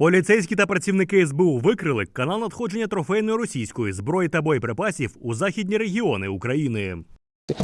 Поліцейські та працівники СБУ викрили канал надходження трофейної російської зброї та боєприпасів у західні регіони України.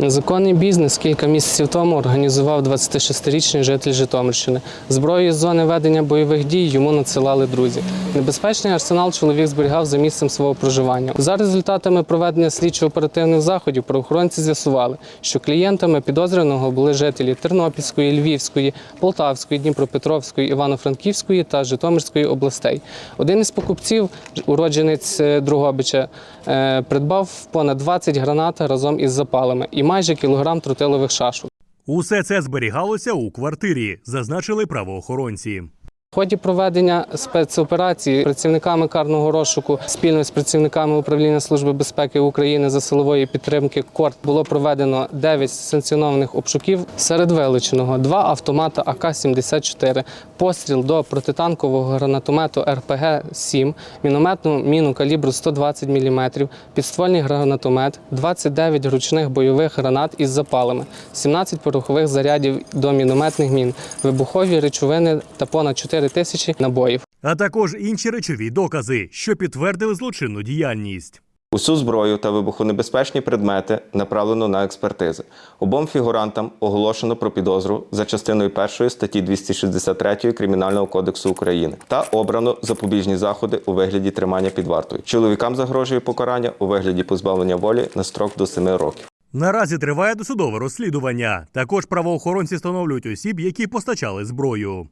Незаконний бізнес кілька місяців тому організував 26-річний житель Житомирщини. Зброю з зони ведення бойових дій йому надсилали друзі. Небезпечний арсенал чоловік зберігав за місцем свого проживання. За результатами проведення слідчо-оперативних заходів правоохоронці з'ясували, що клієнтами підозрюваного були жителі Тернопільської, Львівської, Полтавської, Дніпропетровської, Івано-Франківської та Житомирської областей. Один із покупців, уродженець е, Другобича, е, придбав понад 20 гранат разом із запалами і майже кілограм тротилових шашок. Усе це зберігалося у квартирі, зазначили правоохоронці. Ході проведення спецоперації працівниками карного розшуку спільно з працівниками управління служби безпеки України за силової підтримки КОРТ було проведено 9 санкціонованих обшуків. Серед вилученого два автомата АК-74, постріл до протитанкового гранатомету РПГ-7, мінометну міну калібру 120 мм, підствольний гранатомет, 29 ручних бойових гранат із запалами, 17 порохових зарядів до мінометних мін, вибухові речовини та понад 4 тисячі набоїв. А також інші речові докази, що підтвердили злочинну діяльність. Усю зброю та вибухонебезпечні предмети направлено на експертизи. Обом фігурантам оголошено про підозру за частиною 1 статті 263 Кримінального кодексу України та обрано запобіжні заходи у вигляді тримання під вартою. Чоловікам загрожує покарання у вигляді позбавлення волі на строк до 7 років. Наразі триває досудове розслідування. Також правоохоронці встановлюють осіб, які постачали зброю.